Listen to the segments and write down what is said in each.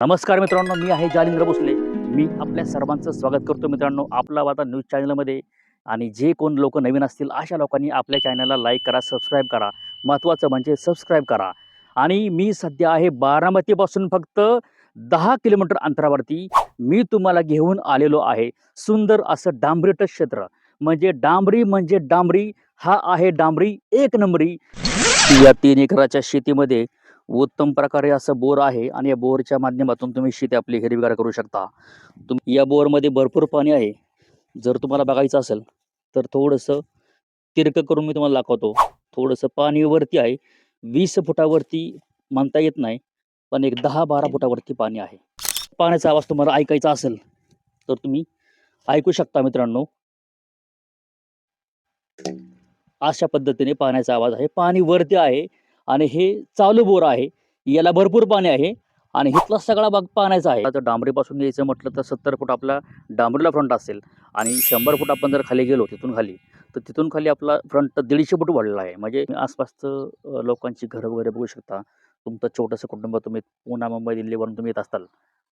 नमस्कार मित्रांनो मी आहे जालिंद्र भोसले. मी आपल्या सर्वांचं स्वागत करतो मित्रांनो आपला वाता न्यूज चॅनलमध्ये. आणि जे कोण लोक नवीन असतील अशा लोकांनी आपल्या चॅनलला लाईक करा सबस्क्राईब करा. महत्त्वाचं म्हणजे सबस्क्राईब करा. आणि मी सध्या आहे बारामतीपासून फक्त दहा किलोमीटर अंतरावरती. मी तुम्हाला घेऊन आलेलो आहे सुंदर असं डांबरीट क्षेत्र. म्हणजे डांबरी म्हणजे डांबरी हा आहे डांबरी एक नंबरी. या तीन एकराच्या शेतीमध्ये उत्तम प्रकारे असं बोर आहे आणि या बोरच्या माध्यमातून तुम्ही शेती आपली हिरवीगार करू शकता. तुम्ही या बोरमध्ये भरपूर पाणी आहे. जर तुम्हाला बघायचं असेल तर थोडंसं तिरकं करून मी तुम्हाला दाखवतो. थोडंसं पाणी वरती आहे. वीस फुटावरती म्हणता येत नाही पण एक दहा बारा फुटावरती पाणी आहे. पाण्याचा आवाज तुम्हाला ऐकायचा असेल तर तुम्ही ऐकू शकता मित्रांनो. अशा पद्धतीने पाण्याचा आवाज आहे. पाणी वरती आहे. आणि हे चालू बोर आहे. याला भरपूर पाणी आहे आणि इथला सगळा भाग पाण्याचा आहे. आता डांबरीपासून यायचं म्हटलं तर सत्तर फूट आपला डांबरीला फ्रंट असेल आणि शंभर फूट आपण जर खाली गेलो तिथून खाली तर तिथून खाली आपला फ्रंट दीडशे फूट वाढलेला आहे. म्हणजे आसपासचं लोकांची घरं वगैरे बघू शकता. तुमचं छोटंसं कुटुंब तुम्ही पुणा मुंबई दिल्लीवरून तुम्ही येत असताल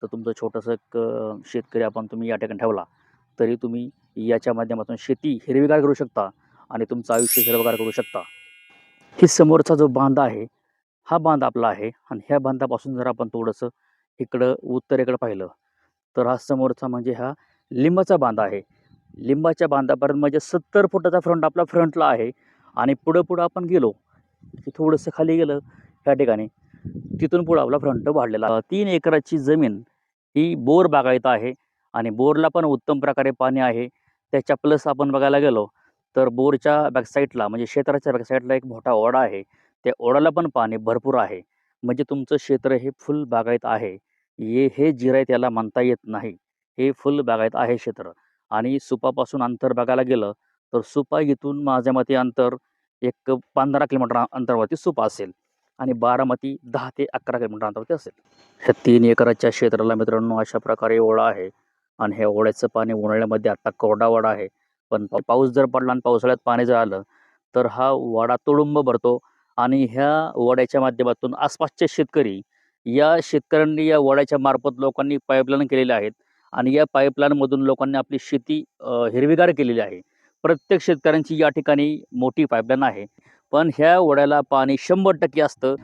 तर तुमचं छोटंसं एक शेतकरी आपण तुम्ही या ठिकाणी ठेवला तरी तुम्ही याच्या माध्यमातून शेती हिरवीगार करू शकता आणि तुमचं आयुष्य हिरवगार करू शकता. ही समोरचा जो बांध आहे हा बांध आपला आहे आणि ह्या बांधापासून जर आपण थोडंसं इकडं उत्तरेकडं पाहिलं तर हा समोरचा म्हणजे हा लिंबाचा बांध आहे लिंबाच्या बांधापर्यंत म्हणजे सत्तर फुटाचा फ्रंट आपला फ्रंटला आहे आणि पुढं पुढं आपण गेलो की थोडंसं खाली गेलं ह्या ठिकाणी तिथून पुढं आपला फ्रंट वाढलेला आहे. तीन एकराची जमीन ही बोर बागायत आहे आणि बोरला पण उत्तम प्रकारे पाणी आहे त्याच्या प्लस आपण बघायला गेलो तर बोरच्या बॅकसाईडला म्हणजे क्षेत्राच्या बॅकसाईडला एक मोठा ओढा आहे. त्या ओढ्याला पण पाणी भरपूर आहे. म्हणजे तुमचं क्षेत्र हे फुल बागायत आहे. ये हे जिराय त्याला म्हणता येत नाही. हे फुल बागायत आहे क्षेत्र. आणि सुपापासून अंतर बघायला गेलं तर सुपा इथून माझ्या मते अंतर एक पंधरा किलोमीटर अंतरावरती सुपा असेल. आणि बारामती दहा ते अकरा किलोमीटर अंतरावरती असेल. ह्या तीन एकराच्या क्षेत्राला मित्रांनो अशा प्रकारे ओढा आहे. आणि ह्या ओढ्याचं पाणी उन्हाळ्यामध्ये आत्ता कोरडा ओढा आहे. पण पाऊस जर पडला आणि पावसाळ्यात पाणी जर आलं तर हा वाडा तुडुंब भरतो आणि ह्या वड्याच्या माध्यमातून आसपासचे शेतकरी या शेतकऱ्यांनी या वड्याच्या मार्फत लोकांनी पाईपलाईन केलेले आहेत आणि या पाईपलाईनमधून लोकांनी आपली शेती हिरवीगार केलेली आहे. प्रत्येक शेतकऱ्यांची या ठिकाणी मोठी पाईपलाईन आहे. पण ह्या वड्याला पाणी शंभर टक्के असतं.